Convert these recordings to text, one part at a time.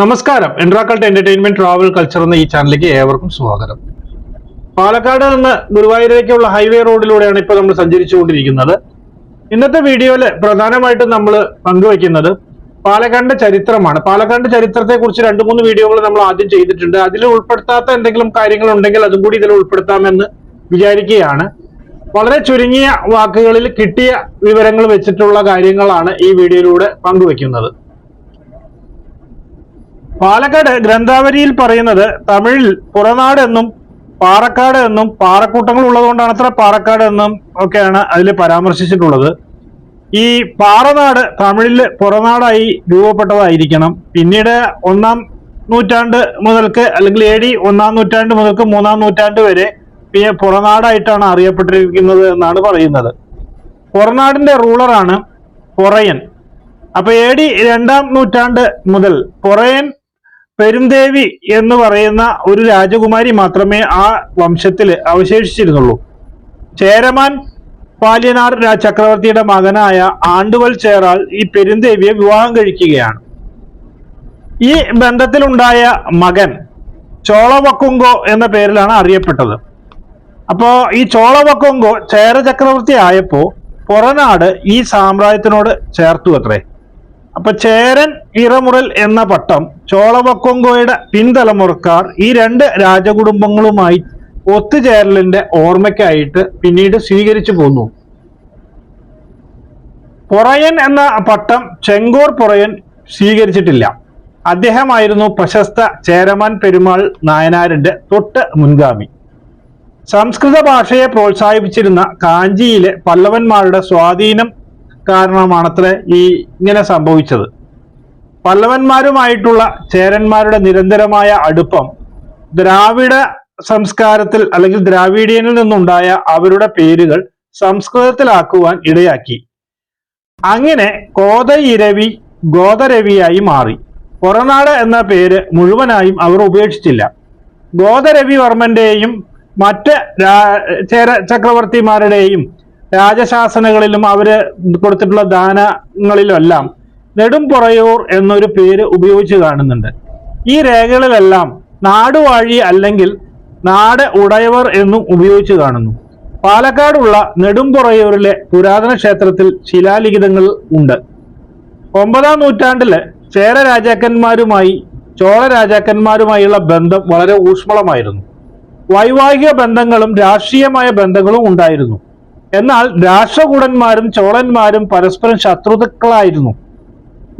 നമസ്കാരം. എൻട്രാക്കൾട്ട് entertainment travel culture എന്ന ഈ ചാനലിലേക്ക് ഏവർക്കും സ്വാഗതം. പാലക്കാട് നിന്ന് ഗുരുവായൂരിലേക്കുള്ള ഹൈവേ റോഡിലൂടെയാണ് ഇപ്പോൾ നമ്മൾ സഞ്ചരിച്ചുകൊണ്ടിരിക്കുന്നത്. ഇന്നത്തെ വീഡിയോയിൽ പ്രധാനമായിട്ടും നമ്മൾ പങ്കുവയ്ക്കുന്നത് പാലക്കാടിന്റെ ചരിത്രമാണ്. പാലക്കാടിന്റെ ചരിത്രത്തെ കുറിച്ച് രണ്ട് മൂന്ന് വീഡിയോകൾ നമ്മൾ ആദ്യം ചെയ്തിട്ടുണ്ട്. അതിൽ ഉൾപ്പെടുത്താത്ത എന്തെങ്കിലും കാര്യങ്ങൾ ഉണ്ടെങ്കിൽ അതും കൂടി ഇതിൽ ഉൾപ്പെടുത്താമെന്ന് വിചാരിക്കുകയാണ്. വളരെ ചുരുങ്ങിയ വാക്കുകളിൽ കിട്ടിയ വിവരങ്ങൾ വെച്ചിട്ടുള്ള കാര്യങ്ങളാണ് ഈ വീഡിയോയിലൂടെ പങ്കുവെക്കുന്നത് പാലക്കാട് ഗ്രന്ഥാവലിയിൽ പറയുന്നത് തമിഴിൽ പുറനാട് എന്നും പാറക്കാട് എന്നും പാറക്കൂട്ടങ്ങൾ ഉള്ളതുകൊണ്ടാണ് അത്ര പാറക്കാട് എന്നും ഒക്കെയാണ് അതിൽ പരാമർശിച്ചിട്ടുള്ളത്. ഈ പാറനാട് തമിഴിൽ പുറനാടായി രൂപപ്പെട്ടതായിരിക്കണം. പിന്നീട് ഒന്നാം നൂറ്റാണ്ട് മുതൽക്ക് അല്ലെങ്കിൽ എ ഡി ഒന്നാം നൂറ്റാണ്ട് മുതൽക്ക് മൂന്നാം നൂറ്റാണ്ട് വരെ പിന്നെ പുറനാടായിട്ടാണ് അറിയപ്പെട്ടിരിക്കുന്നത് എന്നാണ് പറയുന്നത്. പുറനാടിന്റെ റൂളറാണ് പൊറയൻ. അപ്പൊ എ ഡി രണ്ടാം നൂറ്റാണ്ട് മുതൽ പൊറയൻ പെരുന്തേവി എന്ന് പറയുന്ന ഒരു രാജകുമാരി മാത്രമേ ആ വംശത്തിൽ അവശേഷിച്ചിരുന്നുള്ളൂ. ചേരമാൻ പാലിയനാർ ചക്രവർത്തിയുടെ മകനായ ആണ്ടുവൽ ചേറാൾ ഈ പെരുന്തേവിയെ വിവാഹം കഴിക്കുകയാണ്. ഈ ബന്ധത്തിലുണ്ടായ മകൻ ചോളവക്കുങ്കോ എന്ന പേരിലാണ് അറിയപ്പെട്ടത്. അപ്പോ ഈ ചോളവക്കുങ്കോ ചേര ചക്രവർത്തി ആയപ്പോ പുറനാട് ഈ സാമ്രാജ്യത്തിനോട് ചേർത്തു അത്രേ. അപ്പൊ ചേരൻ ഇറമുറൽ എന്ന പട്ടം ചോളവക്കൊങ്കോയുടെ പിൻതലമുറക്കാർ ഈ രണ്ട് രാജകുടുംബങ്ങളുമായി ഒത്തുചേരലിന്റെ ഓർമ്മയ്ക്കായിട്ട് പിന്നീട് സ്വീകരിച്ചു പോന്നു. പൊറയൻ എന്ന പട്ടം ചെങ്കോർ പൊറയൻ സ്വീകരിച്ചിട്ടില്ല. അദ്ദേഹമായിരുന്നു പ്രശസ്ത ചേരമാൻ പെരുമാൾ നായനാരിന്റെ തൊട്ട് മുൻഗാമി. സംസ്കൃത ഭാഷയെ പ്രോത്സാഹിപ്പിച്ചിരുന്ന കാഞ്ചിയിലെ പല്ലവന്മാരുടെ സ്വാധീനം കാരണമാണത്രേ ഈ ഇങ്ങനെ സംഭവിച്ചത്. പല്ലവന്മാരുമായിട്ടുള്ള ചേരന്മാരുടെ നിരന്തരമായ അടുപ്പം ദ്രാവിഡ സംസ്കാരത്തിൽ അല്ലെങ്കിൽ ദ്രാവിഡിയനിൽ നിന്നുണ്ടായ അവരുടെ പേരുകൾ സംസ്കൃതത്തിലാക്കുവാൻ ഇടയാക്കി. അങ്ങനെ കോതയിരവി ഗോതരവിയായി മാറി. പുറനാട് എന്ന പേര് മുഴുവനായും അവർ ഉപേക്ഷിച്ചില്ല. ഗോതരവിവർമ്മന്റെയും മറ്റ് ചേര ചക്രവർത്തിമാരുടെയും രാജശാസനകളിലും അവർ കൊടുത്തിട്ടുള്ള ദാനങ്ങളിലെല്ലാം നെടുംപുറയൂർ എന്നൊരു പേര് ഉപയോഗിച്ച് കാണുന്നുണ്ട്. ഈ രേഖകളിലെല്ലാം നാടുവാഴി അല്ലെങ്കിൽ നാട് ഉടയവർ എന്നും ഉപയോഗിച്ച് കാണുന്നു. പാലക്കാടുള്ള നെടുംപുറയൂരിലെ പുരാതന ക്ഷേത്രത്തിൽ ശിലാലിഖിതങ്ങൾ ഉണ്ട്. ഒമ്പതാം നൂറ്റാണ്ടിൽ ചേര രാജാക്കന്മാരുമായി ചോള രാജാക്കന്മാരുമായുള്ള ബന്ധം വളരെ ഊഷ്മളമായിരുന്നു. വൈവാഹിക ബന്ധങ്ങളും രാഷ്ട്രീയമായ ബന്ധങ്ങളും ഉണ്ടായിരുന്നു. എന്നാൽ രാഷ്ട്രകൂടന്മാരും ചോളന്മാരും പരസ്പരം ശത്രുതക്കളായിരുന്നു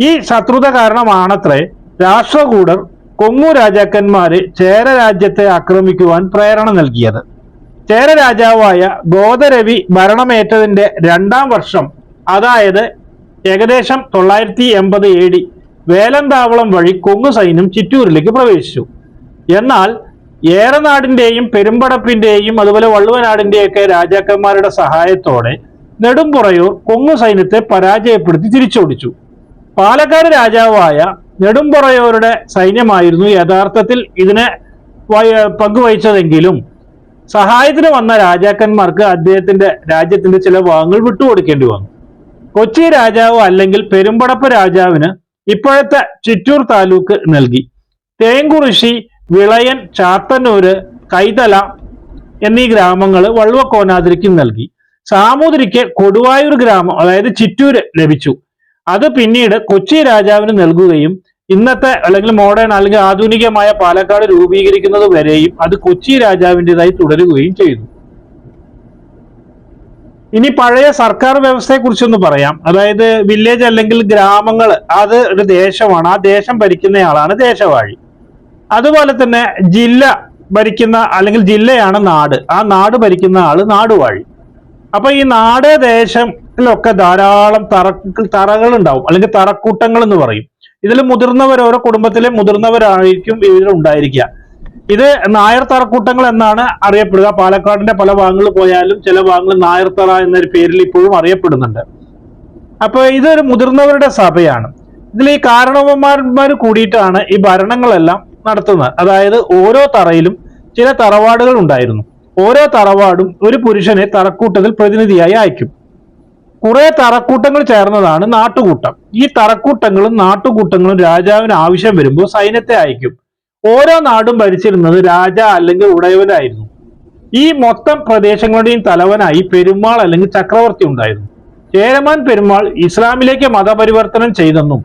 ഈ ശത്രുത കാരണമാണത്രേ രാഷ്ട്രകൂടർ കൊങ്ങു രാജാക്കന്മാര് ചേര രാജ്യത്തെ ആക്രമിക്കുവാൻ പ്രേരണ നൽകിയത്. ചേര രാജാവായ ഗോദരവി ഭരണമേറ്റതിന്റെ രണ്ടാം വർഷം അതായത് ഏകദേശം തൊള്ളായിരത്തി എൺപത് എ ഡി വേലന്താവളം വഴി കൊങ്ങു സൈന്യം ചിറ്റൂരിലേക്ക് പ്രവേശിച്ചു. എന്നാൽ ഏറനാടിന്റെയും പെരുമ്പടപ്പിന്റെയും അതുപോലെ വള്ളുവനാടിന്റെയൊക്കെ രാജാക്കന്മാരുടെ സഹായത്തോടെ നെടുംപുറയൂർ കൊങ്ങു സൈന്യത്തെ പരാജയപ്പെടുത്തി തിരിച്ചോടിച്ചു. പാലക്കാട് രാജാവായ നെടുംപുറയൂരുടെ സൈന്യമായിരുന്നു യഥാർത്ഥത്തിൽ ഇതിനെ പങ്കുവഹിച്ചതെങ്കിലും. സഹായത്തിന് വന്ന രാജാക്കന്മാർക്ക് അദ്ദേഹത്തിന്റെ രാജ്യത്തിന്റെ ചില ഭാഗങ്ങൾ വിട്ടുകൊടുക്കേണ്ടി വന്നു. കൊച്ചി രാജാവ് അല്ലെങ്കിൽ പെരുമ്പടപ്പ് രാജാവിന് ഇപ്പോഴത്തെ ചിറ്റൂർ താലൂക്ക് നൽകി. തേങ്കുറിശി വിളയൻ ചാത്തന്നൂര് കൈതല എന്നീ ഗ്രാമങ്ങൾ വള്ളുവക്കോനാതിരിക്കും നൽകി. സാമൂതിരിക്ക് കൊടുവായൂർ ഗ്രാമം അതായത് ചിറ്റൂര് ലഭിച്ചു. അത് പിന്നീട് കൊച്ചി രാജാവിന് നൽകുകയും ഇന്നത്തെ അല്ലെങ്കിൽ മോഡേൺ അല്ലെങ്കിൽ ആധുനികമായ പാലക്കാട് രൂപീകരിക്കുന്നത് വരെയും അത് കൊച്ചി രാജാവിന്റെതായി തുടരുകയും ചെയ്തു. ഇനി പഴയ സർക്കാർ വ്യവസ്ഥയെ കുറിച്ചൊന്ന് പറയാം. അതായത് വില്ലേജ് അല്ലെങ്കിൽ ഗ്രാമങ്ങൾ അത് ഒരു ദേശമാണ്. ആ ദേശം ഭരിക്കുന്നയാളാണ് ദേശവാഴി. അതുപോലെ തന്നെ ജില്ല ഭരിക്കുന്ന അല്ലെങ്കിൽ ജില്ലയാണ് നാട്. ആ നാട് ഭരിക്കുന്ന ആൾ നാടുവാഴി. അപ്പൊ ഈ നാട് ദേശത്തിലൊക്കെ ധാരാളം തറ തറകൾ ഉണ്ടാവും അല്ലെങ്കിൽ തറക്കൂട്ടങ്ങൾ എന്ന് പറയും. ഇതിൽ മുതിർന്നവർ ഓരോ കുടുംബത്തിലെ മുതിർന്നവരായിരിക്കും ഇതിൽ ഉണ്ടായിരിക്കുക. ഇത് നായർ തറക്കൂട്ടങ്ങൾ എന്നാണ് അറിയപ്പെടുക. പാലക്കാടിന്റെ പല ഭാഗങ്ങളിൽ പോയാലും ചില ഭാഗങ്ങളിൽ നായർ തറ എന്നൊരു പേരിൽ ഇപ്പോഴും അറിയപ്പെടുന്നുണ്ട്. അപ്പൊ ഇതൊരു മുതിർന്നവരുടെ സഭയാണ്. ഇതിൽ ഈ കാരണവന്മാർ കൂടിയിട്ടാണ് ഈ ഭരണങ്ങളെല്ലാം നടത്തുന്നത് അതായത് ഓരോ തറയിലും ചില തറവാടുകൾ ഉണ്ടായിരുന്നു. ഓരോ തറവാടും ഒരു പുരുഷനെ തറക്കൂട്ടത്തിൽ പ്രതിനിധിയായി അയക്കും. കുറെ തറക്കൂട്ടങ്ങൾ ചേർന്നതാണ് നാട്ടുകൂട്ടം. ഈ തറക്കൂട്ടങ്ങളും നാട്ടുകൂട്ടങ്ങളും രാജാവിന് ആവശ്യം വരുമ്പോൾ സൈന്യത്തെ അയക്കും. ഓരോ നാടും ഭരിച്ചിരുന്നത് രാജ അല്ലെങ്കിൽ ഉടയവനായിരുന്നു. ഈ മൊത്തം പ്രദേശങ്ങളുടെയും തലവനായി പെരുമാൾ അല്ലെങ്കിൽ ചക്രവർത്തി ഉണ്ടായിരുന്നു. ചേരമാൻ പെരുമാൾ ഇസ്ലാമിലേക്ക് മതപരിവർത്തനം ചെയ്തെന്നും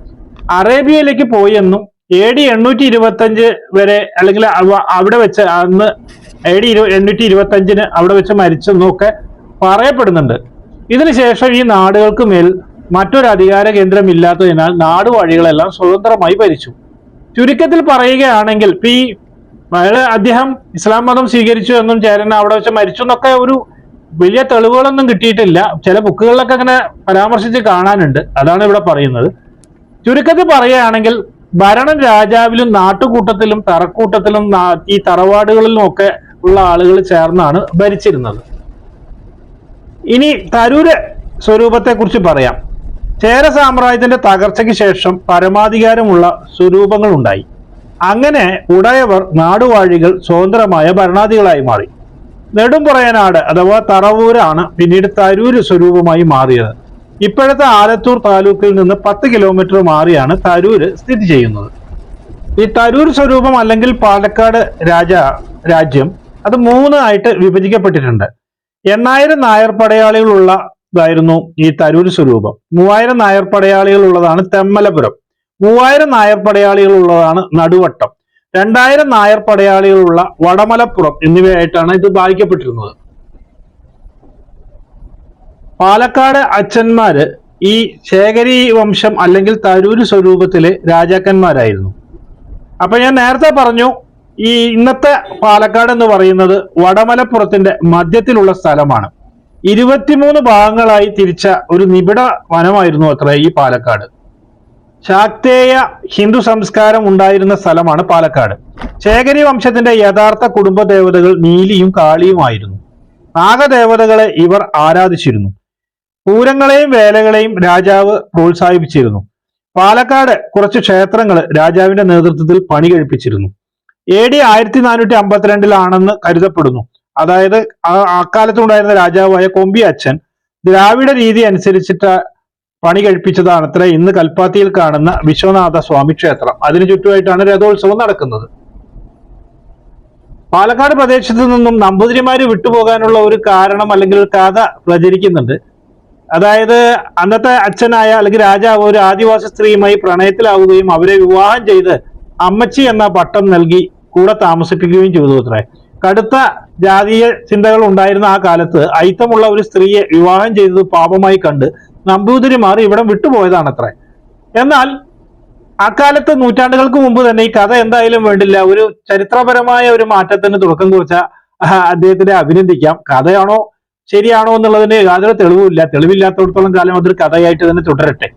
അറേബ്യയിലേക്ക് പോയെന്നും എ ഡി എണ്ണൂറ്റി ഇരുപത്തി അഞ്ച് വരെ അല്ലെങ്കിൽ അവിടെ വെച്ച് അന്ന് എ ഡി എണ്ണൂറ്റി ഇരുപത്തി അഞ്ചിന് അവിടെ വെച്ച് മരിച്ചെന്നൊക്കെ പറയപ്പെടുന്നുണ്ട്. ഇതിനുശേഷം ഈ നാടുകൾക്ക് മേൽ മറ്റൊരു അധികാര കേന്ദ്രം ഇല്ലാത്തതിനാൽ നാടുവഴികളെല്ലാം സ്വതന്ത്രമായി ഭരിച്ചു. ചുരുക്കത്തിൽ പറയുകയാണെങ്കിൽ പി അയാൾ അദ്ദേഹം ഇസ്ലാം മതം സ്വീകരിച്ചു എന്നും ചേരൻ അവിടെ വെച്ച് മരിച്ചു എന്നൊക്കെ ഒരു വലിയ തെളിവുകളൊന്നും കിട്ടിയിട്ടില്ല. ചില ബുക്കുകളിലൊക്കെ അങ്ങനെ പരാമർശിച്ച് കാണാനുണ്ട്. അതാണ് ഇവിടെ പറയുന്നത്. ചുരുക്കത്തിൽ പറയുകയാണെങ്കിൽ ഭരണം രാജാവിലും നാട്ടുകൂട്ടത്തിലും തറക്കൂട്ടത്തിലും ഈ തറവാടുകളിലും ഒക്കെ ഉള്ള ആളുകൾ ചേർന്നാണ് ഭരിച്ചിരുന്നത്. ഇനി തരൂര് സ്വരൂപത്തെ കുറിച്ച് പറയാം. ചേര സാമ്രാജ്യത്തിന്റെ തകർച്ചയ്ക്ക് ശേഷം പരമാധികാരമുള്ള സ്വരൂപങ്ങൾ ഉണ്ടായി അങ്ങനെ ഉടയവർ നാടുവാഴികൾ സ്വതന്ത്രമായ ഭരണാധികളായി മാറി. നെടുംപുറയനാട് അഥവാ തറവൂരാണ് പിന്നീട് തരൂര് സ്വരൂപമായി മാറിയത്. ഇപ്പോഴത്തെ ആലത്തൂർ താലൂക്കിൽ നിന്ന് പത്ത് കിലോമീറ്റർ മാറിയാണ് തരൂര് സ്ഥിതി ചെയ്യുന്നത്. ഈ തരൂർ സ്വരൂപം അല്ലെങ്കിൽ പാലക്കാട് രാജ രാജ്യം അത് മൂന്നായിട്ട് വിഭജിക്കപ്പെട്ടിട്ടുണ്ട്. എണ്ണായിരം നായർ പടയാളികളുള്ള ഇതായിരുന്നു ഈ തരൂർ സ്വരൂപം. മൂവായിരം നായർ പടയാളികൾ ഉള്ളതാണ് തെമ്മലപുരം. മൂവായിരം നായർ പടയാളികൾ ഉള്ളതാണ് നടുവട്ടം. രണ്ടായിരം നായർ പടയാളികളുള്ള വടമലപ്പുറം എന്നിവയായിട്ടാണ് ഇത് ഭാഗിക്കപ്പെട്ടിരുന്നത്. പാലക്കാട് അച്ഛന്മാര് ഈ ശേഖരി വംശം അല്ലെങ്കിൽ തരൂര് സ്വരൂപത്തിലെ രാജാക്കന്മാരായിരുന്നു. അപ്പൊ ഞാൻ നേരത്തെ പറഞ്ഞു ഈ ഇന്നത്തെ പാലക്കാട് എന്ന് പറയുന്നത് വടമലപ്പുറത്തിന്റെ മധ്യത്തിലുള്ള സ്ഥലമാണ്. ഇരുപത്തിമൂന്ന് ഭാഗങ്ങളായി തിരിച്ച ഒരു നിബിഡ വനമായിരുന്നു അത്ര ഈ പാലക്കാട്. ശാക്തേയ ഹിന്ദു സംസ്കാരം ഉണ്ടായിരുന്ന സ്ഥലമാണ് പാലക്കാട്. ശേഖരി വംശത്തിന്റെ യഥാർത്ഥ കുടുംബ ദേവതകൾ നീലിയും കാളിയുമായിരുന്നു. നാഗദേവതകളെ ഇവർ ആരാധിച്ചിരുന്നു. പൂരങ്ങളെയും വേലകളെയും രാജാവ് പ്രോത്സാഹിപ്പിച്ചിരുന്നു. പാലക്കാട് കുറച്ച് ക്ഷേത്രങ്ങൾ രാജാവിന്റെ നേതൃത്വത്തിൽ പണി കഴിപ്പിച്ചിരുന്നു എ ഡി ആയിരത്തി നാനൂറ്റി അമ്പത്തിരണ്ടിലാണെന്ന് കരുതപ്പെടുന്നു. അതായത് അക്കാലത്തുണ്ടായിരുന്ന രാജാവായ കൊമ്പി അച്ഛൻ ദ്രാവിഡ രീതി അനുസരിച്ചിട്ട് പണി കഴിപ്പിച്ചതാണ് അത്ര ഇന്ന് കൽപ്പാത്തിയിൽ കാണുന്ന വിശ്വനാഥ സ്വാമി ക്ഷേത്രം. അതിനു ചുറ്റുമായിട്ടാണ് രഥോത്സവം നടക്കുന്നത്. പാലക്കാട് പ്രദേശത്ത് നിന്നും നമ്പൂതിരിമാര് വിട്ടുപോകാനുള്ള ഒരു കാരണം അല്ലെങ്കിൽ കഥ പ്രചരിക്കുന്നുണ്ട്. അതായത് അന്നത്തെ അച്ഛനായ അല്ലെങ്കിൽ രാജാവ് ഒരു ആദിവാസി സ്ത്രീയുമായി പ്രണയത്തിലാവുകയും അവരെ വിവാഹം ചെയ്ത് അമ്മച്ചി എന്ന പട്ടം നൽകി കൂടെ താമസിപ്പിക്കുകയും ചെയ്തു അത്രേ. കടുത്ത ജാതീയ ചിന്തകൾ ഉണ്ടായിരുന്ന ആ കാലത്ത് ഐത്തമുള്ള ഒരു സ്ത്രീയെ വിവാഹം ചെയ്തത് പാപമായി കണ്ട് നമ്പൂതിരിമാർ ഇവിടം വിട്ടുപോയതാണ് അത്രേ. എന്നാൽ അക്കാലത്ത് നൂറ്റാണ്ടുകൾക്ക് മുമ്പ് തന്നെ ഈ കഥ എന്തായാലും വേണ്ടില്ല. ഒരു ചരിത്രപരമായ ഒരു മാറ്റത്തിന് തുടക്കം കുറിച്ച അദ്ദേഹത്തിനെ അഭിനന്ദിക്കാം. കഥയാണോ ശരിയാണോ എന്നുള്ളതിന് യാതൊരു തെളിവുമില്ല. തെളിവില്ലാത്തടത്തോളം കാലം അതൊരു കഥയായിട്ട് തന്നെ തുടരട്ടെ.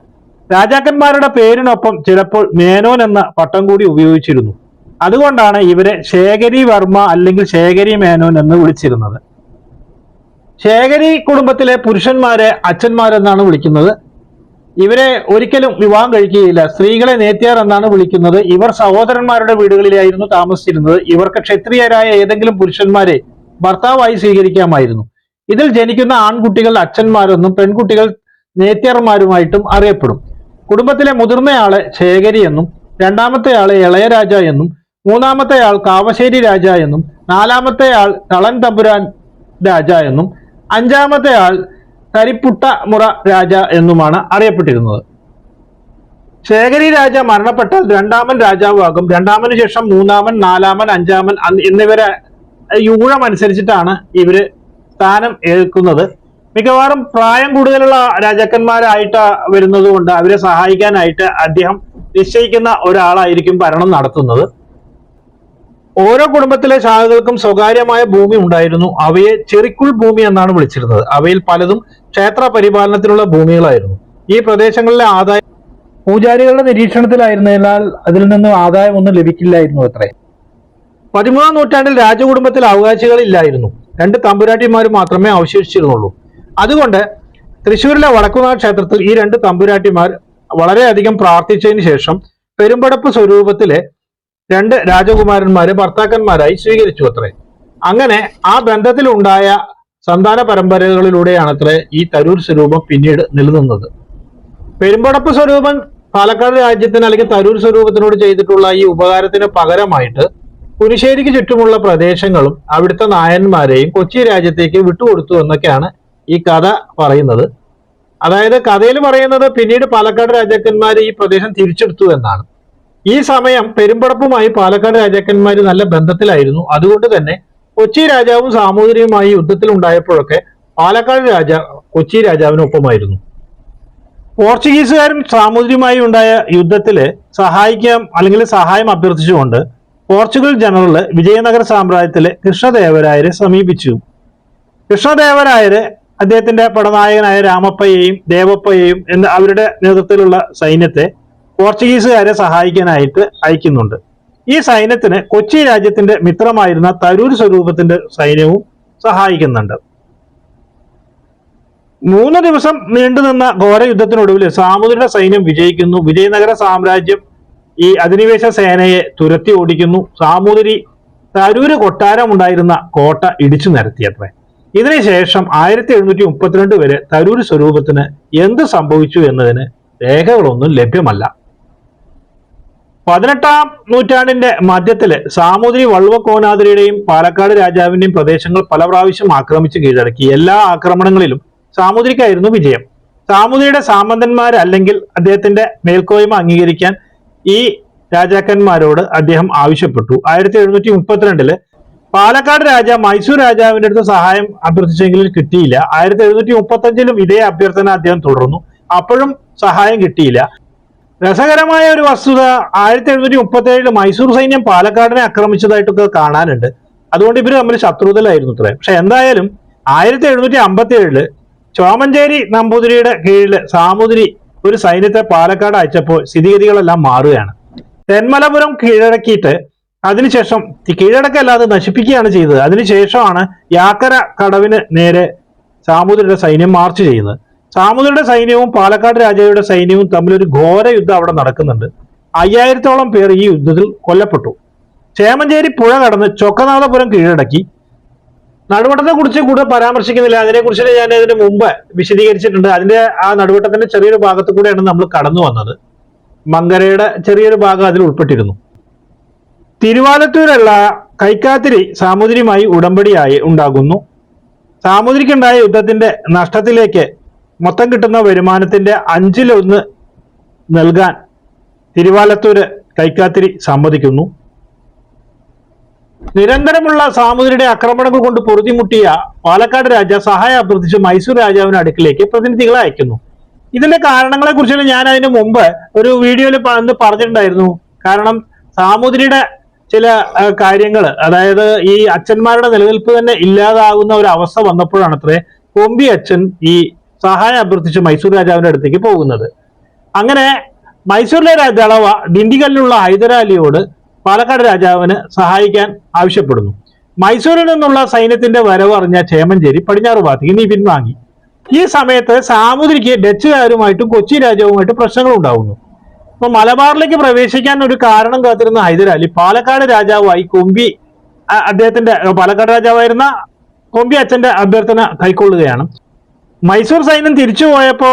രാജാക്കന്മാരുടെ പേരിനൊപ്പം ചിലപ്പോൾ മേനോൻ എന്ന പട്ടം കൂടി ഉപയോഗിച്ചിരുന്നു. അതുകൊണ്ടാണ് ഇവരെ ശേഖരി വർമ്മ അല്ലെങ്കിൽ ശേഖരി മേനോൻ എന്ന് വിളിച്ചിരുന്നത്. ശേഖരി കുടുംബത്തിലെ പുരുഷന്മാരെ അച്ഛന്മാരെന്നാണ് വിളിക്കുന്നത്. ഇവരെ ഒരിക്കലും വിവാഹം കഴിക്കുകയില്ല. സ്ത്രീകളെ നേത്യാർ എന്നാണ് വിളിക്കുന്നത്. ഇവർ സഹോദരന്മാരുടെ വീടുകളിലായിരുന്നു താമസിച്ചിരുന്നത്. ഇവർക്ക് ക്ഷത്രിയരായ ഏതെങ്കിലും പുരുഷന്മാരെ ഭർത്താവായി സ്വീകരിക്കാമായിരുന്നു. ഇതിൽ ജനിക്കുന്ന ആൺകുട്ടികൾ അച്ഛന്മാരെന്നും പെൺകുട്ടികൾ നേത്യർമാരുമായിട്ടും അറിയപ്പെടും. കുടുംബത്തിലെ മുതിർന്നയാളെ ശേഖരി എന്നും രണ്ടാമത്തെ ആളെ ഇളയരാജ എന്നും മൂന്നാമത്തെ ആൾ കാവശ്ശേരി രാജ എന്നും നാലാമത്തെ ആൾ തളൻ തമ്പുരാൻ രാജ എന്നും അഞ്ചാമത്തെ ആൾ തരിപ്പുട്ട മുറ രാജ എന്നുമാണ് അറിയപ്പെട്ടിരുന്നത്. ശേഖരി രാജ മരണപ്പെട്ടാൽ രണ്ടാമൻ രാജാവാകും. രണ്ടാമന് ശേഷം മൂന്നാമൻ നാലാമൻ അഞ്ചാമൻ എന്നിവരെ യൂഴം അനുസരിച്ചിട്ടാണ് ഇവർ സ്ഥാനം ഏൽക്കുന്നത്. മിക്കവാറും പ്രായം കൂടുതലുള്ള രാജാക്കന്മാരായിട്ട് വരുന്നത് കൊണ്ട് അവരെ സഹായിക്കാനായിട്ട് അദ്ദേഹം നിശ്ചയിക്കുന്ന ഒരാളായിരിക്കും ഭരണം നടത്തുന്നത്. ഓരോ കുടുംബത്തിലെ ശാഖകൾക്കും സ്വകാര്യമായ ഭൂമി ഉണ്ടായിരുന്നു. അവയെ ചെറിക്കുൾ ഭൂമി എന്നാണ് വിളിച്ചിരുന്നത്. അവയിൽ പലതും ക്ഷേത്ര പരിപാലനത്തിനുള്ള ഭൂമികളായിരുന്നു. ഈ പ്രദേശങ്ങളിലെ ആദായം പൂജാരികളുടെ നിരീക്ഷണത്തിലായിരുന്നതിനാൽ അതിൽ നിന്നും ആദായം ഒന്നും ലഭിക്കില്ലായിരുന്നു അത്രേ. പതിമൂന്നാം നൂറ്റാണ്ടിൽ രാജകുടുംബത്തിൽ അവകാശികളില്ലായിരുന്നു രണ്ട് തമ്പുരാട്ടിമാർ മാത്രമേ അവശേഷിച്ചിരുന്നുള്ളൂ. അതുകൊണ്ട് തൃശ്ശൂരിലെ വടക്കുനാഥ ക്ഷേത്രത്തിൽ ഈ രണ്ട് തമ്പുരാട്ടിമാർ വളരെയധികം പ്രാർത്ഥിച്ചതിന് ശേഷം പെരുമ്പടപ്പ് സ്വരൂപത്തിലെ രണ്ട് രാജകുമാരന്മാരെ ഭർത്താക്കന്മാരായി സ്വീകരിച്ചു അത്രേ. അങ്ങനെ ആ ബന്ധത്തിലുണ്ടായ സന്താന പരമ്പരകളിലൂടെയാണത്രേ ഈ തരൂർ സ്വരൂപം പിന്നീട് നിലനിന്നത്. പെരുമ്പടപ്പ് സ്വരൂപം പാലക്കാട് രാജ്യത്തിന് അല്ലെങ്കിൽ തരൂർ സ്വരൂപത്തിനോട് ചെയ്തിട്ടുള്ള ഈ ഉപകാരത്തിന് പകരമായിട്ട് പുനിശ്ശേരിക്ക് ചുറ്റുമുള്ള പ്രദേശങ്ങളും അവിടുത്തെ നായന്മാരെയും കൊച്ചി രാജ്യത്തേക്ക് വിട്ടുകൊടുത്തു എന്നൊക്കെയാണ് ഈ കഥ പറയുന്നത്. അതായത് കഥയിൽ പറയുന്നത് പിന്നീട് പാലക്കാട് രാജാക്കന്മാർ ഈ പ്രദേശം തിരിച്ചെടുത്തു എന്നാണ്. ഈ സമയം പെരുമ്പടപ്പുമായി പാലക്കാട് രാജാക്കന്മാർ നല്ല ബന്ധത്തിലായിരുന്നു. അതുകൊണ്ട് തന്നെ കൊച്ചി രാജാവും സാമൂതിരിയുമായി യുദ്ധത്തിൽ ഉണ്ടായപ്പോഴൊക്കെ പാലക്കാട് രാജ കൊച്ചി രാജാവിനൊപ്പമായിരുന്നു. പോർച്ചുഗീസുകാരും സാമൂതിരിയുമായി ഉണ്ടായ യുദ്ധത്തിൽ സഹായിക്കാം അല്ലെങ്കിൽ സഹായം അഭ്യർത്ഥിച്ചുകൊണ്ട് പോർച്ചുഗൽ ജനറൽ വിജയനഗര സാമ്രാജ്യത്തിലെ കൃഷ്ണദേവരായരെ സമീപിച്ചു. കൃഷ്ണദേവരായര് അദ്ദേഹത്തിന്റെ പടനായകനായ രാമപ്പയെയും ദേവപ്പയെയും എന്ന അവരുടെ നേതൃത്വത്തിലുള്ള സൈന്യത്തെ പോർച്ചുഗീസുകാരെ സഹായിക്കാനായിട്ട് അയക്കുന്നുണ്ട്. ഈ സൈന്യത്തിന് കൊച്ചി രാജ്യത്തിന്റെ മിത്രമായിരുന്ന തരൂർ സ്വരൂപത്തിന്റെ സൈന്യവും സഹായിക്കുന്നുണ്ട്. മൂന്ന് ദിവസം നീണ്ടുനിന്ന ഘോരയുദ്ധത്തിനൊടുവിൽ സാമൂതിരിയുടെ സൈന്യം വിജയിക്കുന്നു. വിജയനഗര സാമ്രാജ്യം ഈ അധിനിവേശ സേനയെ തുരത്തി ഓടിക്കുന്നു. സാമൂതിരി തരൂര് കൊട്ടാരം ഉണ്ടായിരുന്ന കോട്ട ഇടിച്ചു നിരത്തിയത്രേ. ഇതിനുശേഷം ആയിരത്തി എഴുന്നൂറ്റി മുപ്പത്തിരണ്ട് വരെ തരൂർ സ്വരൂപത്തിന് എന്ത് സംഭവിച്ചു എന്നതിന് രേഖകളൊന്നും ലഭ്യമല്ല. പതിനെട്ടാം നൂറ്റാണ്ടിന്റെ മധ്യത്തിൽ സാമൂതിരി വള്ളുവക്കോനാതിരിയുടെയും പാലക്കാട് രാജാവിന്റെയും പ്രദേശങ്ങൾ പല പ്രാവശ്യം ആക്രമിച്ച് കീഴടക്കി. എല്ലാ ആക്രമണങ്ങളിലും സാമൂതിരിക്കായിരുന്നു വിജയം. സാമൂതിരിയുടെ സാമന്തന്മാരല്ലെങ്കിൽ അദ്ദേഹത്തിന്റെ മേൽക്കോയ്മ അംഗീകരിക്കാൻ ഈ രാജാക്കന്മാരോട് അദ്ദേഹം ആവശ്യപ്പെട്ടു. ആയിരത്തി എഴുന്നൂറ്റി മുപ്പത്തിരണ്ടിൽ പാലക്കാട് രാജ മൈസൂർ രാജാവിന്റെ അടുത്ത് സഹായം അഭ്യർത്ഥിച്ചെങ്കിലും കിട്ടിയില്ല. ആയിരത്തി എഴുന്നൂറ്റി മുപ്പത്തി അഞ്ചിലും ഇതേ അഭ്യർത്ഥന അദ്ദേഹം തുടർന്നു. അപ്പോഴും സഹായം കിട്ടിയില്ല. രസകരമായ ഒരു വസ്തുത ആയിരത്തി എഴുന്നൂറ്റി മുപ്പത്തി മൈസൂർ സൈന്യം പാലക്കാടിനെ ആക്രമിച്ചതായിട്ടൊക്കെ കാണാനുണ്ട്. അതുകൊണ്ട് ഇവർ തമ്മിൽ ശത്രുതലായിരുന്നു ഇത്രയും. പക്ഷെ എന്തായാലും ആയിരത്തി എഴുന്നൂറ്റി അമ്പത്തി ഏഴിൽ ചോമഞ്ചേരി നമ്പൂതിരിയുടെ കീഴിൽ സാമൂതിരി ഒരു സൈന്യത്തെ പാലക്കാട് അയച്ചപ്പോൾ സ്ഥിതിഗതികളെല്ലാം മാറുകയാണ്. തെന്മലപുരം കീഴടക്കിയിട്ട് അതിനുശേഷം കീഴടക്കല്ലാതെ നശിപ്പിക്കുകയാണ് ചെയ്തത്. അതിനുശേഷമാണ് യാക്കര കടവിന് നേരെ സാമൂതിരിയുടെ സൈന്യം മാർച്ച് ചെയ്യുന്നത്. സാമൂതിരിയുടെ സൈന്യവും പാലക്കാട് രാജാവിയുടെ സൈന്യവും തമ്മിൽ ഒരു ഘോര യുദ്ധം അവിടെ നടക്കുന്നുണ്ട്. അയ്യായിരത്തോളം പേർ ഈ യുദ്ധത്തിൽ കൊല്ലപ്പെട്ടു. ചേമഞ്ചേരി പുഴ കടന്ന് ചൊക്കനാഥപുരം കീഴടക്കി. നടുവട്ടത്തെ കുറിച്ച് കൂടുതൽ പരാമർശിക്കുന്നില്ല. അതിനെക്കുറിച്ച് ഞാൻ ഇതിന് മുമ്പ് വിശദീകരിച്ചിട്ടുണ്ട്. അതിന്റെ ആ നടുവട്ടത്തിന്റെ ചെറിയൊരു ഭാഗത്ത് കൂടെയാണ് നമ്മൾ കടന്നു വന്നത്. മങ്കരയുടെ ചെറിയൊരു ഭാഗം അതിൽ ഉൾപ്പെട്ടിരുന്നു. തിരുവാലത്തൂരുള്ള കൈക്കാത്തിരി സാമൂതിരിയുമായി ഉടമ്പടിയായി ഉണ്ടാകുന്നു. സാമൂതിരിക്കുണ്ടായ യുദ്ധത്തിന്റെ നഷ്ടത്തിലേക്ക് മൊത്തം കിട്ടുന്ന വരുമാനത്തിന്റെ അഞ്ചിലൊന്ന് നൽകാൻ തിരുവാലത്തൂര് കൈക്കാത്തിരി സമ്മതിക്കുന്നു. നിരന്തരമുള്ള സാമൂതിരിയുടെ ആക്രമണങ്ങൾ കൊണ്ട് പൊറുതിമുട്ടിയ പാലക്കാട് രാജ സഹായം അഭ്യർത്ഥിച്ച് മൈസൂർ രാജാവിന് അടുക്കിലേക്ക് പ്രതിനിധികളെ അയക്കുന്നു. ഇതിന്റെ കാരണങ്ങളെ കുറിച്ച് ഞാൻ അതിന് മുമ്പ് ഒരു വീഡിയോയിൽ അന്ന് പറഞ്ഞിട്ടുണ്ടായിരുന്നു. കാരണം സാമൂതിരിയുടെ ചില കാര്യങ്ങൾ അതായത് ഈ അച്ഛന്മാരുടെ നിലനിൽപ്പ് തന്നെ ഇല്ലാതാകുന്ന ഒരു അവസ്ഥ വന്നപ്പോഴാണ് അത്രേ കൊമ്പി അച്ഛൻ ഈ സഹായം അഭ്യർത്ഥിച്ച് മൈസൂർ രാജാവിന്റെ അടുത്തേക്ക് പോകുന്നത്. അങ്ങനെ മൈസൂരിലെ ദളവ ഡിണ്ടിഗലിലുള്ള ഹൈദരാലിയോട് പാലക്കാട് രാജാവിന് സഹായിക്കാൻ ആവശ്യപ്പെടുന്നു. മൈസൂരിൽ നിന്നുള്ള സൈന്യത്തിന്റെ വരവ് അറിഞ്ഞ ചേമഞ്ചേരി പടിഞ്ഞാറ് ഭാഗത്തേക്ക് നീ പിൻവാങ്ങി. ഈ സമയത്ത് സാമൂതിരിക്ക് ഡച്ചുകാരുമായിട്ടും കൊച്ചി രാജാവുമായിട്ടും പ്രശ്നങ്ങൾ ഉണ്ടാവുന്നു. അപ്പൊ മലബാറിലേക്ക് പ്രവേശിക്കാൻ ഒരു കാരണം കാത്തിരുന്ന ഹൈദരാലി പാലക്കാട് രാജാവായി കൊമ്പി അദ്ദേഹത്തിന്റെ പാലക്കാട് രാജാവായിരുന്ന കൊമ്പി അച്ഛന്റെ അഭ്യർത്ഥന കൈക്കൊള്ളുകയാണ്. മൈസൂർ സൈന്യം തിരിച്ചു പോയപ്പോ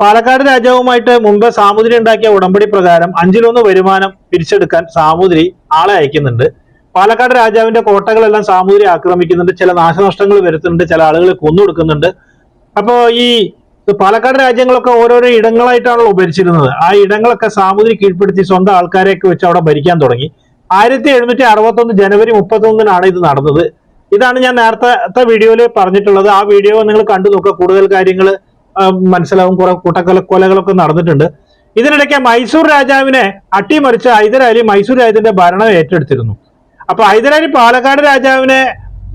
പാലക്കാട് രാജാവുമായിട്ട് മുമ്പ് സാമൂതിരി ഉണ്ടാക്കിയ ഉടമ്പടി പ്രകാരം അഞ്ചിലൊന്ന് വരുമാനം പിരിച്ചെടുക്കാൻ സാമൂതിരി ആളെ അയക്കുന്നുണ്ട്. പാലക്കാട് രാജാവിന്റെ കോട്ടകളെല്ലാം സാമൂതിരി ആക്രമിക്കുന്നുണ്ട്. ചില നാശനഷ്ടങ്ങൾ വരുത്തുന്നുണ്ട്. ചില ആളുകളെ കൊന്നുകൊടുക്കുന്നുണ്ട് അപ്പോ ഈ പാലക്കാട് രാജ്യങ്ങളൊക്കെ ഓരോരോ ഇടങ്ങളായിട്ടാണല്ലോ ഭരിച്ചിരുന്നത്. ആ ഇടങ്ങളൊക്കെ സാമൂതിരി കീഴ്പ്പെടുത്തി സ്വന്തം ആൾക്കാരെയൊക്കെ വെച്ച് അവിടെ ഭരിക്കാൻ തുടങ്ങി. ആയിരത്തി എഴുന്നൂറ്റി അറുപത്തി ഒന്ന് ജനുവരി മുപ്പത്തി ഒന്നിനാണ് ഇത് നടന്നത്. ഇതാണ് ഞാൻ നേരത്തെ വീഡിയോയിൽ പറഞ്ഞിട്ടുള്ളത്. ആ വീഡിയോ നിങ്ങൾ കണ്ടു നോക്കുക. കൂടുതൽ കാര്യങ്ങൾ മനസ്സിലാവും. കുറെ കൂട്ടക്കൊല കൊലകളൊക്കെ നടന്നിട്ടുണ്ട്. ഇതിനിടയ്ക്ക് മൈസൂർ രാജാവിനെ അട്ടിമറിച്ച് ഹൈദരാലി മൈസൂർ രാജ്യത്തിന്റെ ഭരണം ഏറ്റെടുത്തിരുന്നു. അപ്പൊ ഹൈദരാലി പാലക്കാട് രാജാവിനെ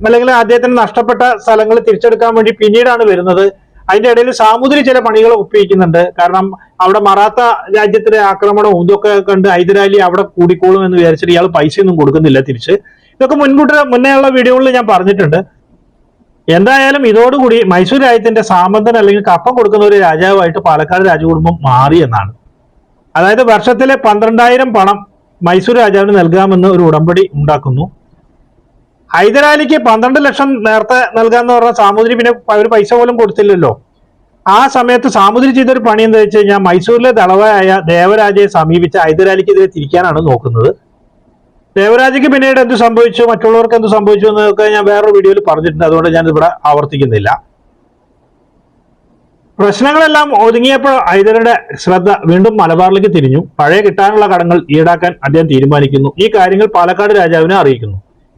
അല്ലെങ്കിൽ അദ്ദേഹത്തിന് നഷ്ടപ്പെട്ട സ്ഥലങ്ങൾ തിരിച്ചെടുക്കാൻ വേണ്ടി പിന്നീടാണ് വരുന്നത്. അതിന്റെ ഇടയിൽ സാമൂതിരി ചില പണികൾ ഒപ്പിക്കുന്നുണ്ട് കാരണം അവിടെ മറാത്ത രാജ്യത്തിലെ ആക്രമണവും ഇതൊക്കെ കണ്ട് ഹൈദരാലി അവിടെ കൂടിക്കോളും എന്ന് വിചാരിച്ചിട്ട് ഇയാൾ പൈസയൊന്നും കൊടുക്കുന്നില്ല തിരിച്ച്. ഇതൊക്കെ മുൻകൂട്ടി മുന്നേ ഉള്ള വീഡിയോകളിൽ ഞാൻ പറഞ്ഞിട്ടുണ്ട്. എന്തായാലും ഇതോടുകൂടി മൈസൂർ രാജ്യത്തിന്റെ സാമന്തൻ അല്ലെങ്കിൽ കപ്പം കൊടുക്കുന്ന ഒരു രാജാവായിട്ട് പാലക്കാട് രാജകുടുംബം മാറി എന്നാണ്. അതായത് വർഷത്തിലെ പന്ത്രണ്ടായിരം പണം മൈസൂർ രാജാവിന് നൽകാമെന്ന് ഒരു ഉടമ്പടി ഉണ്ടാക്കുന്നു. ഹൈദരാലിക്ക് പന്ത്രണ്ട് ലക്ഷം നേരത്തെ നൽകാമെന്ന് പറഞ്ഞ സാമൂതിരി പിന്നെ ഒരു പൈസ പോലും കൊടുത്തില്ലല്ലോ. ആ സമയത്ത് സാമൂതിരി ചെയ്തൊരു പണി എന്താ വെച്ച് കഴിഞ്ഞാൽ മൈസൂരിലെ ദളവായ ദേവരാജയെ സമീപിച്ച് ഹൈദരാലിക്കെതിരെ തിരിക്കാനാണ് നോക്കുന്നത്. ദേവരാജയ്ക്ക് പിന്നീട് എന്ത് സംഭവിച്ചു? മറ്റുള്ളവർക്ക് എന്ത് സംഭവിച്ചു എന്നൊക്കെ ഞാൻ വേറൊരു വീഡിയോയിൽ പറഞ്ഞിട്ടുണ്ട്. അതുകൊണ്ട് ഞാൻ ഇവിടെ ആവർത്തിക്കുന്നില്ല. പ്രശ്നങ്ങളെല്ലാം ഒതുങ്ങിയപ്പോൾ ഹൈദരുടെ ശ്രദ്ധ വീണ്ടും മലബാറിലേക്ക് തിരിഞ്ഞു. പഴയ കിട്ടാനുള്ള കടങ്ങൾ ഈടാക്കാൻ അദ്ദേഹം തീരുമാനിക്കുന്നു. ഈ കാര്യങ്ങൾ പാലക്കാട് രാജാവിനെ അറിയിക്കുന്നു.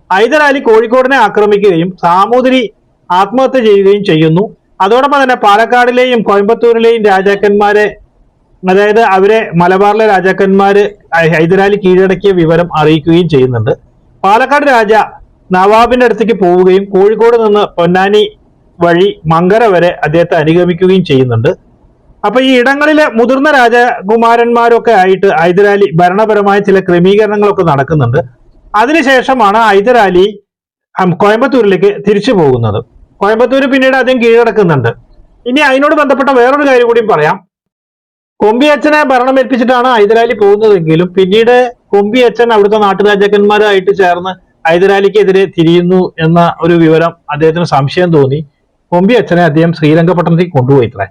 ഹൈദരാലി കോഴിക്കോടിനെ ആക്രമിക്കുകയും സാമൂതിരി ആത്മഹത്യ ചെയ്യുകയും ചെയ്യുന്നു. അതോടൊപ്പം തന്നെ പാലക്കാടിലെയും കോയമ്പത്തൂരിലെയും രാജാക്കന്മാരെ അതായത് അവരെ മലബാറിലെ രാജാക്കന്മാര് ഹൈദരാലി കീഴടക്കിയ വിവരം അറിയിക്കുകയും ചെയ്യുന്നുണ്ട്. പാലക്കാട് രാജ നവാബിന്റെ അടുത്തേക്ക് പോവുകയും കോഴിക്കോട് നിന്ന് പൊന്നാനി വഴി മങ്കര വരെ അദ്ദേഹത്തെ അനുഗമിക്കുകയും ചെയ്യുന്നുണ്ട്. അപ്പൊ ഈ ഇടങ്ങളിലെ മുതിർന്ന രാജകുമാരന്മാരൊക്കെ ആയിട്ട് ഹൈദരാലി ഭരണപരമായ ചില ക്രമീകരണങ്ങളൊക്കെ നടക്കുന്നുണ്ട്. അതിനുശേഷമാണ് ഹൈദരാലി കോയമ്പത്തൂരിലേക്ക് തിരിച്ചു പോകുന്നത്. കോയമ്പത്തൂർ പിന്നീട് അദ്ദേഹം കീഴടക്കുന്നുണ്ട്. ഇനി അതിനോട് ബന്ധപ്പെട്ട വേറൊരു കാര്യം കൂടിയും പറയാം. കൊമ്പി അച്ഛനെ ഭരണം ഏൽപ്പിച്ചിട്ടാണ് ഹൈദരാലി പോകുന്നതെങ്കിലും പിന്നീട് കൊമ്പി അച്ഛൻ അവിടുത്തെ നാട്ടുരാജാക്കന്മാരുമായിട്ട് ചേർന്ന് ഹൈദരാലിക്കെതിരെ തിരിയുന്നു എന്ന ഒരു വിവരം അദ്ദേഹത്തിന് സംശയം തോന്നി. കൊമ്പി അച്ഛനെ അദ്ദേഹം ശ്രീരംഗപട്ടണത്തേക്ക് കൊണ്ടുപോയി ഇത്ര.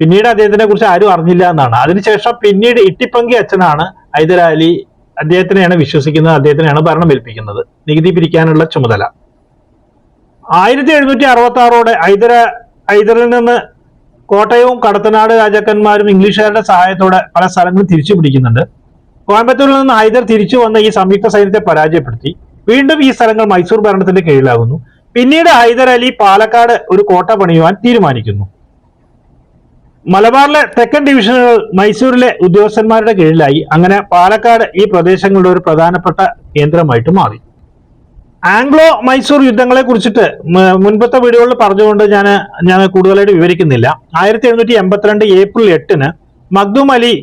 പിന്നീട് അദ്ദേഹത്തിനെ കുറിച്ച് ആരും അറിഞ്ഞില്ല എന്നാണ്. അതിനുശേഷം പിന്നീട് ഇട്ടിപ്പങ്കി അച്ഛനാണ് ഹൈദരാലി അദ്ദേഹത്തിനെയാണ് വിശ്വസിക്കുന്നത് അദ്ദേഹത്തിനെയാണ് ഭരണം ഏൽപ്പിക്കുന്നത് നികുതി പിരിക്കാനുള്ള ചുമതല. ആയിരത്തി എഴുന്നൂറ്റി അറുപത്തി ആറോടെ ഹൈദര ഹൈദറിൽ നിന്ന് കോട്ടയവും കടത്തനാട് രാജാക്കന്മാരും ഇംഗ്ലീഷുകാരുടെ സഹായത്തോടെ പല സ്ഥലങ്ങളും തിരിച്ചു പിടിക്കുന്നുണ്ട്. കോയമ്പത്തൂരിൽ നിന്ന് ഹൈദർ തിരിച്ചു വന്ന ഈ സംയുക്ത സൈന്യത്തെ പരാജയപ്പെടുത്തി. വീണ്ടും ഈ സ്ഥലങ്ങൾ മൈസൂർ ഭരണത്തിന്റെ കീഴിലാകുന്നു. പിന്നീട് ഹൈദർ അലി പാലക്കാട് ഒരു കോട്ട പണിയുവാൻ തീരുമാനിക്കുന്നു. മലബാറിലെ തെക്കൻ ഡിവിഷനുകൾ മൈസൂരിലെ ഉദ്യോഗസ്ഥന്മാരുടെ കീഴിലായി. അങ്ങനെ പാലക്കാട് ഈ പ്രദേശങ്ങളുടെ ഒരു പ്രധാനപ്പെട്ട കേന്ദ്രമായിട്ട് മാറി. ആംഗ്ലോ മൈസൂർ യുദ്ധങ്ങളെ കുറിച്ചിട്ട് മുൻപത്തെ വീഡിയോകളിൽ പറഞ്ഞുകൊണ്ട് ഞാൻ ഞാൻ കൂടുതലായിട്ട് വിവരിക്കുന്നില്ല. ആയിരത്തി എഴുന്നൂറ്റി എൺപത്തിരണ്ട് ഏപ്രിൽ എട്ടിന് മഖ്ദൂം അലി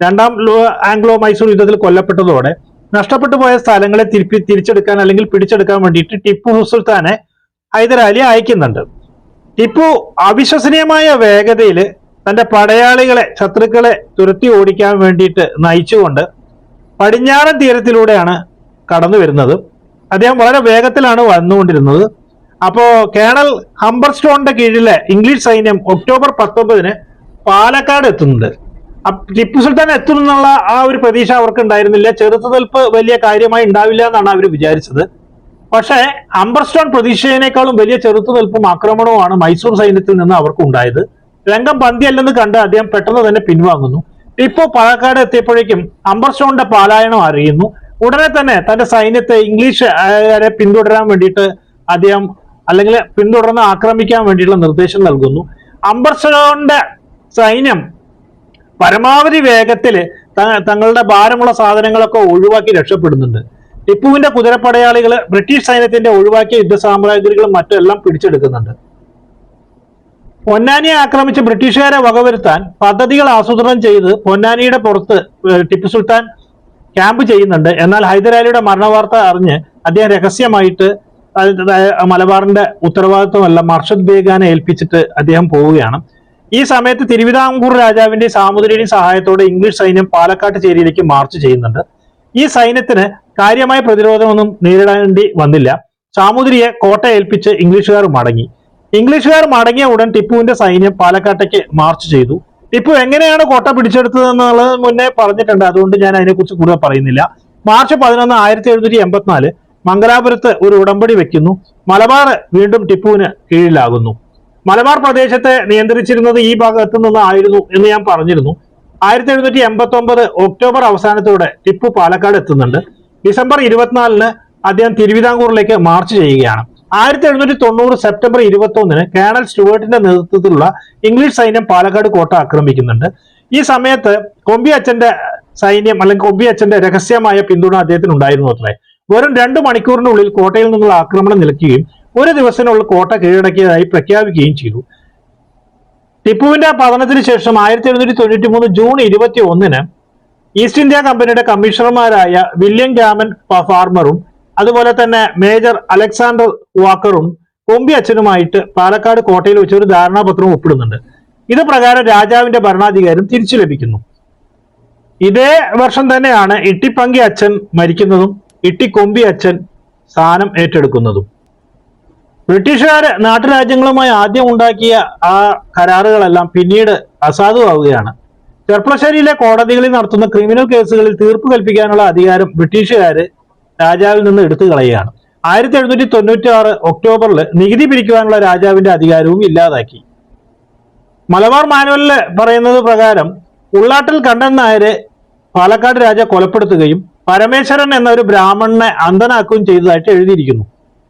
രണ്ടാം ആംഗ്ലോ മൈസൂർ യുദ്ധത്തിൽ കൊല്ലപ്പെട്ടതോടെ നഷ്ടപ്പെട്ടു പോയ സ്ഥലങ്ങളെ തിരിപ്പി തിരിച്ചെടുക്കാൻ അല്ലെങ്കിൽ പിടിച്ചെടുക്കാൻ വേണ്ടിയിട്ട് ടിപ്പു സുൽത്താനെ ഹൈദരാലി അയക്കുന്നുണ്ട്. ടിപ്പു അവിശ്വസനീയമായ വേഗതയിൽ തന്റെ പടയാളികളെ ശത്രുക്കളെ തുരത്തി ഓടിക്കാൻ വേണ്ടിയിട്ട് നയിച്ചുകൊണ്ട് പടിഞ്ഞാറൻ തീരത്തിലൂടെയാണ് കടന്നു വരുന്നത് അദ്ദേഹം വളരെ വേഗത്തിലാണ് വന്നുകൊണ്ടിരുന്നത്. അപ്പോ കേണൽ ഹംബർസ്റ്റോണിന്റെ കീഴിലെ ഇംഗ്ലീഷ് സൈന്യം ഒക്ടോബർ പത്തൊമ്പതിന് പാലക്കാട് എത്തുന്നുണ്ട്. ടിപ്പു സുൽത്താൻ എത്തും എന്നുള്ള ആ ഒരു പ്രതീക്ഷ അവർക്ക് ഉണ്ടായിരുന്നില്ല ചെറുത്തുനിൽപ്പ് വലിയ കാര്യമായി ഉണ്ടാവില്ല എന്നാണ് അവർ വിചാരിച്ചത്. പക്ഷേ അംബർസ്റ്റോൺ പ്രതീക്ഷയെക്കാളും വലിയ ചെറുത്തുനിൽപ്പും ആക്രമണവുമാണ് മൈസൂർ സൈന്യത്തിൽ നിന്ന് അവർക്ക് ഉണ്ടായത് രംഗം പന്തിയല്ലെന്ന് കണ്ട് അദ്ദേഹം പെട്ടെന്ന് തന്നെ പിൻവാങ്ങുന്നു. ടിപ്പു പാലക്കാട് എത്തിയപ്പോഴേക്കും അംബർസ്റ്റോണിന്റെ പാലായനം അറിയുന്നു. ഉടനെ തന്നെ തന്റെ സൈന്യത്തെ ഇംഗ്ലീഷ് പിന്തുടരാൻ വേണ്ടിയിട്ട് അദ്ദേഹം അല്ലെങ്കിൽ പിന്തുടർന്ന് ആക്രമിക്കാൻ വേണ്ടിയിട്ടുള്ള നിർദ്ദേശം നൽകുന്നു. അംബർസ്റ്റോണിന്റെ സൈന്യം പരമാവധി വേഗത്തിൽ തങ്ങളുടെ ഭാരമുള്ള സാധനങ്ങളൊക്കെ ഒഴിവാക്കി രക്ഷപ്പെടുന്നുണ്ട്. ടിപ്പുവിന്റെ കുതിരപ്പടയാളികൾ ബ്രിട്ടീഷ് സൈന്യത്തിന്റെ ഒഴിവാക്കിയ യുദ്ധ സാമഗ്രികളും മറ്റെല്ലാം പിടിച്ചെടുക്കുന്നുണ്ട്. പൊന്നാനിയെ ആക്രമിച്ച് ബ്രിട്ടീഷുകാരെ വകവരുത്താൻ പദ്ധതികൾ ആസൂത്രണം ചെയ്ത് പൊന്നാനിയുടെ പുറത്ത് ടിപ്പു സുൽത്താൻ ക്യാമ്പ് ചെയ്യുന്നുണ്ട്. എന്നാൽ ഹൈദരാലിയുടെ മരണവാർത്ത അറിഞ്ഞ് അദ്ദേഹം രഹസ്യമായിട്ട് മലബാറിന്റെ ഉത്തരവാദിത്വമല്ല മർഷദ് ബേഗാനെ ഏൽപ്പിച്ചിട്ട് അദ്ദേഹം പോവുകയാണ്. ഈ സമയത്ത് തിരുവിതാംകൂർ രാജാവിന്റെ സാമൂതിരിയുടെയും സഹായത്തോടെ ഇംഗ്ലീഷ് സൈന്യം പാലക്കാട്ട് ചേരിയിലേക്ക് മാർച്ച് ചെയ്യുന്നുണ്ട്. ഈ സൈന്യത്തിന് കാര്യമായ പ്രതിരോധമൊന്നും നേരിടേണ്ടി വന്നില്ല. സാമൂതിരിയെ കോട്ട ഏൽപ്പിച്ച് ഇംഗ്ലീഷുകാർ മടങ്ങി. ഇംഗ്ലീഷുകാർ മടങ്ങിയ ഉടൻ ടിപ്പുവിന്റെ സൈന്യം പാലക്കാട്ടേക്ക് മാർച്ച് ചെയ്തു. ടിപ്പു എങ്ങനെയാണ് കോട്ട പിടിച്ചെടുത്തത് എന്നുള്ളത് മുന്നേ പറഞ്ഞിട്ടുണ്ട്. അതുകൊണ്ട് ഞാൻ അതിനെക്കുറിച്ച് കൂടുതൽ പറയുന്നില്ല. മാർച്ച് പതിനൊന്ന് ആയിരത്തി എഴുന്നൂറ്റി എൺപത്തിനാല് മംഗലാപുരത്ത് ഒരു ഉടമ്പടി വെക്കുന്നു. മലബാർ വീണ്ടും ടിപ്പുവിന് കീഴിലാകുന്നു. മലബാർ പ്രദേശത്തെ നിയന്ത്രിച്ചിരുന്നത് ഈ ഭാഗത്തു നിന്നായിരുന്നു എന്ന് ഞാൻ പറഞ്ഞിരുന്നു. ആയിരത്തി എഴുന്നൂറ്റി എൺപത്തി ഒമ്പത് ഒക്ടോബർ അവസാനത്തോടെ ടിപ്പു പാലക്കാട് എത്തുന്നുണ്ട്. ഡിസംബർ ഇരുപത്തിനാലിന് അദ്ദേഹം തിരുവിതാംകൂറിലേക്ക് മാർച്ച് ചെയ്യുകയാണ്. ആയിരത്തി എഴുന്നൂറ്റി തൊണ്ണൂറ് സെപ്റ്റംബർ ഇരുപത്തി ഒന്നിന് കേണൽ സ്റ്റുവേർട്ടിന്റെ നേതൃത്വത്തിലുള്ള ഇംഗ്ലീഷ് സൈന്യം പാലക്കാട് കോട്ട ആക്രമിക്കുന്നുണ്ട്. ഈ സമയത്ത് കൊമ്പി അച്ഛന്റെ സൈന്യം അല്ലെങ്കിൽ കൊമ്പി അച്ഛന്റെ രഹസ്യമായ പിന്തുണ അദ്ദേഹത്തിന് ഉണ്ടായിരുന്നു അത്രേ. വെറും രണ്ടു മണിക്കൂറിനുള്ളിൽ കോട്ടയിൽ നിന്നുള്ള ആക്രമണം നിലയ്ക്കുകയും ഒരു ദിവസത്തിനുള്ള കോട്ട കീഴടക്കിയതായി പ്രഖ്യാപിക്കുകയും ചെയ്തു. ടിപ്പുവിന്റെ പതനത്തിന് ശേഷം ആയിരത്തി എഴുന്നൂറ്റി തൊണ്ണൂറ്റി മൂന്ന് ജൂൺ ഇരുപത്തി ഒന്നിന് ഈസ്റ്റ് ഇന്ത്യ കമ്പനിയുടെ കമ്മീഷണർമാരായ വില്യം ഗ്യാമൻ ഫാർമറും അതുപോലെ തന്നെ മേജർ അലക്സാണ്ടർ വാക്കറും കൊമ്പി അച്ഛനുമായിട്ട് പാലക്കാട് കോട്ടയിൽ വെച്ച് ഒരു ധാരണാപത്രം ഒപ്പിടുന്നുണ്ട്. ഇത് പ്രകാരം രാജാവിന്റെ ഭരണാധികാരം തിരിച്ചു ലഭിക്കുന്നു. ഇതേ വർഷം തന്നെയാണ് ഇട്ടിപ്പങ്കി അച്ഛൻ മരിക്കുന്നതും ഇട്ടിക്കൊമ്പി അച്ഛൻ സ്ഥാനം ഏറ്റെടുക്കുന്നതും. ബ്രിട്ടീഷുകാർ നാട്ടുരാജ്യങ്ങളുമായി ആദ്യം ഉണ്ടാക്കിയ ആ കരാറുകളെല്ലാം പിന്നീട് അസാധുവാവുകയാണ്. ചെർപ്പളശ്ശേരിയിലെ കോടതികളിൽ നടത്തുന്ന ക്രിമിനൽ കേസുകളിൽ തീർപ്പ് കൽപ്പിക്കാനുള്ള അധികാരം ബ്രിട്ടീഷുകാര് രാജാവിൽ നിന്ന് എടുത്തു കളയുകയാണ്. ആയിരത്തി എഴുന്നൂറ്റി തൊണ്ണൂറ്റി ആറ് ഒക്ടോബറിൽ നികുതി പിരിക്കുവാനുള്ള രാജാവിന്റെ അധികാരവും ഇല്ലാതാക്കി. മലബാർ മാനുവലിൽ പറയുന്നത് പ്രകാരം ഉള്ളാട്ടിൽ കണ്ടൻ നായരെ പാലക്കാട് രാജ കൊലപ്പെടുത്തുകയും പരമേശ്വരൻ എന്ന ഒരു ബ്രാഹ്മണനെ അന്ധനാക്കുകയും ചെയ്തതായിട്ട് എഴുതിയിരിക്കുന്നു.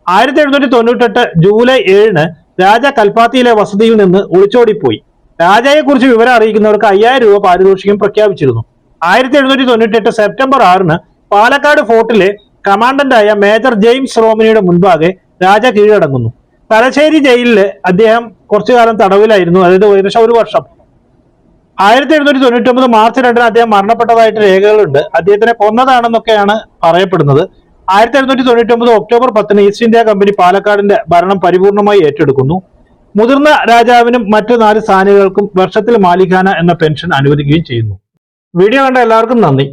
ആയിരത്തി എഴുന്നൂറ്റി തൊണ്ണൂറ്റെട്ട് ജൂലൈ ഏഴിന് രാജ കൽപ്പാത്തിയിലെ വസതിയിൽ നിന്ന് ഒളിച്ചോടിപ്പോയി. രാജയെക്കുറിച്ച് വിവരം അറിയിക്കുന്നവർക്ക് അയ്യായിരം രൂപ പാരിതോഷികം പ്രഖ്യാപിച്ചിരുന്നു. ആയിരത്തി എഴുന്നൂറ്റി തൊണ്ണൂറ്റെട്ട് സെപ്റ്റംബർ ആറിന് പാലക്കാട് ഫോർട്ടിലെ കമാൻഡന്റായ മേജർ ജെയിംസ് റോമിനിയുടെ മുൻപാകെ രാജ കീഴടങ്ങുന്നു. തലശ്ശേരി ജയിലിൽ അദ്ദേഹം കുറച്ചു കാലം തടവിലായിരുന്നു. അതായത് ഏകദേശം ഒരു വർഷം. ആയിരത്തി എഴുന്നൂറ്റി തൊണ്ണൂറ്റി ഒമ്പത് മാർച്ച് രണ്ടിന് അദ്ദേഹം മരണപ്പെട്ടതായിട്ട് രേഖകളുണ്ട്. അദ്ദേഹത്തിനെ കൊന്നതാണെന്നൊക്കെയാണ് പറയപ്പെടുന്നത്. ആയിരത്തി എഴുന്നൂറ്റി തൊണ്ണൂറ്റി ഒമ്പത് ഒക്ടോബർ പത്തിന് ഈസ്റ്റ് ഇന്ത്യ കമ്പനി പാലക്കാടിന്റെ ഭരണം പരിപൂർണമായി ഏറ്റെടുക്കുന്നു. മുതിർന്ന രാജാവിനും മറ്റു നാല് സ്ഥാനികൾക്കും വർഷത്തിൽ മാലിഖാന എന്ന പെൻഷൻ അനുവദിക്കുകയും ചെയ്യുന്നു. വീഡിയോ കണ്ട എല്ലാവർക്കും നന്ദി.